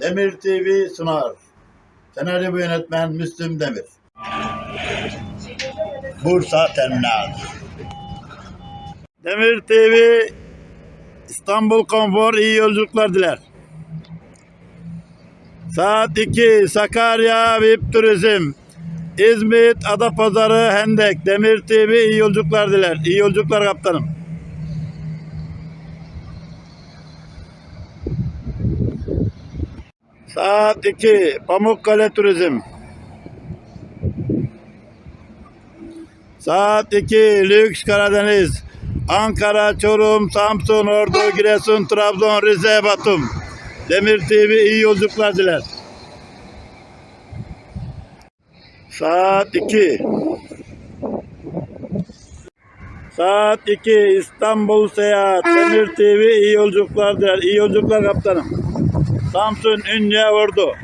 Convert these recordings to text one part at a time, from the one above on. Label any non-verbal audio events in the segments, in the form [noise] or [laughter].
Demir TV sunar. Senaryo ve yönetmen Müslüm Demir. Bursa Terminal. Demir TV İstanbul Konfor iyi yolculuklar diler. Saat 2 Sakarya VIP Turizm. İzmit, Adapazarı, Hendek, Demir TV iyi yolculuklar diler. İyi yolculuklar kaptanım. Saat 2 Pamukkale Turizm. Saat 2 Lüks Karadeniz. Ankara, Çorum, Samsun, Ordu, Giresun, Trabzon, Rize, Batum. Demir TV iyi yolculuklar diler. Saat 2. Saat 2 İstanbul Seyahat. Demir TV iyi yolculuklar diler. İyi yolculuklar kaptanım. Samsun Ünye Ordu.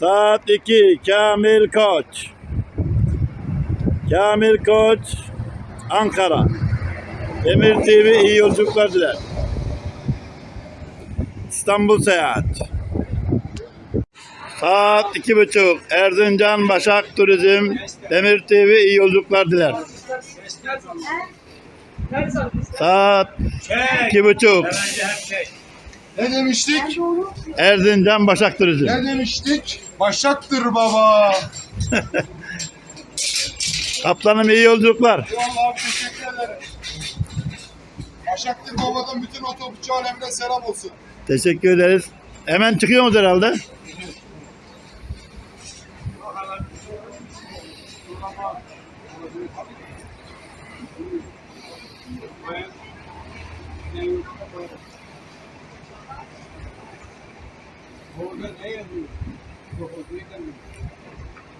Saat 2 Kamil Koç. Kamil Koç Ankara. Demir TV iyi yolculuklar diler. İstanbul Seyahat. Saat iki buçuk Erzincan Başak Turizm Demir TV iyi yolculuklar diler. Saat iki buçuk Ne demiştik? Erzincan Başak Turizm. Ne demiştik? Başaktır baba. [laughs] Kaptanım iyi yolculuklar. Eyvallah abi teşekkür ederim. Başaktır babadan bütün otobüsçü alemine selam olsun. Teşekkür ederiz. Hemen çıkıyoruz herhalde.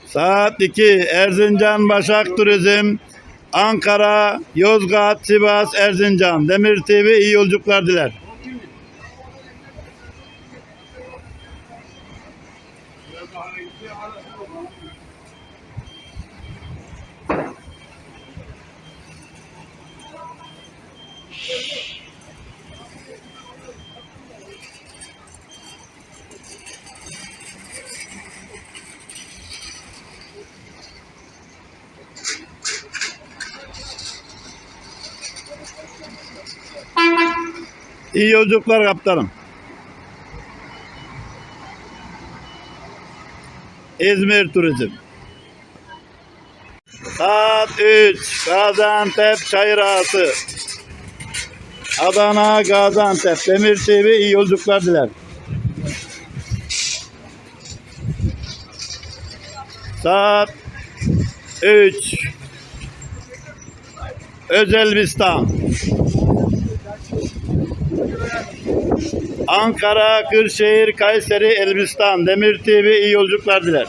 Saat 2 Erzincan Başak Turizm Ankara, Yozgat, Sivas, Erzincan. Demir TV iyi yolculuklar diler. İyi yolculuklar kaptanım. İzmir Turizm. Saat 3 Gaziantep Çayır Ağası. Adana Gaziantep Demir TV iyi yolculuklar diler. Saat 3 Özelbistan. Ankara, Kırşehir, Kayseri, Elbistan, Demir TV iyi yolculuklar diler.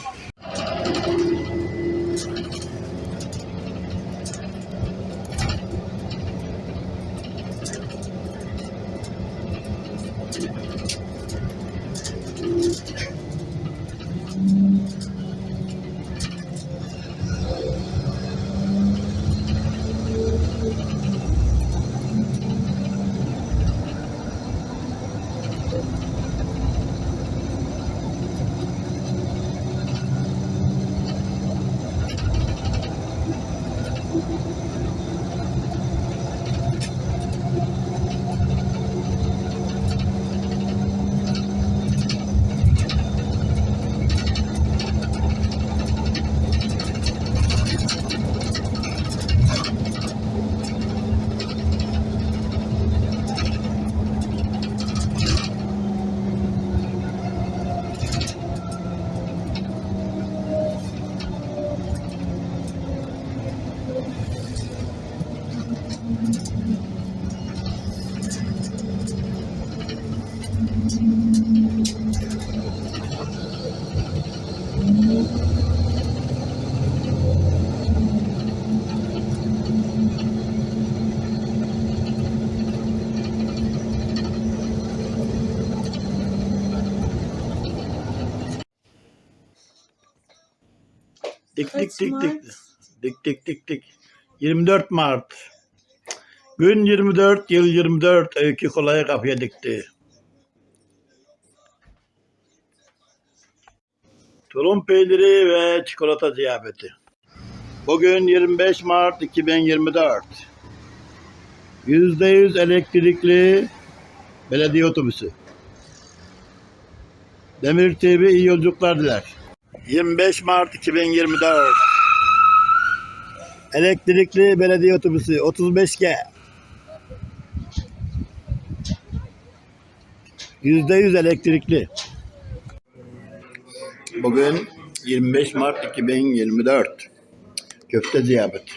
Dik dik dik dik. Dik dik dik dik. 24 Mart. Gün 24, yıl 24. Öykü kolaya kapıya dikti. Tulum peyniri ve çikolata ziyafeti. Bugün 25 Mart 2024. %100 elektrikli belediye otobüsü. Demir TV iyi yolculuklar diler. 25 Mart 2024. Elektrikli belediye otobüsü 35G. %100 elektrikli. Bugün 25 Mart 2024. Köfte ziyafeti.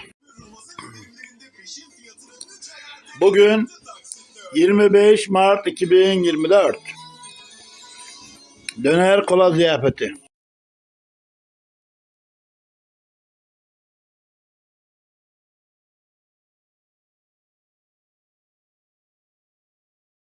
Bugün 25 Mart 2024. Döner kola ziyafeti.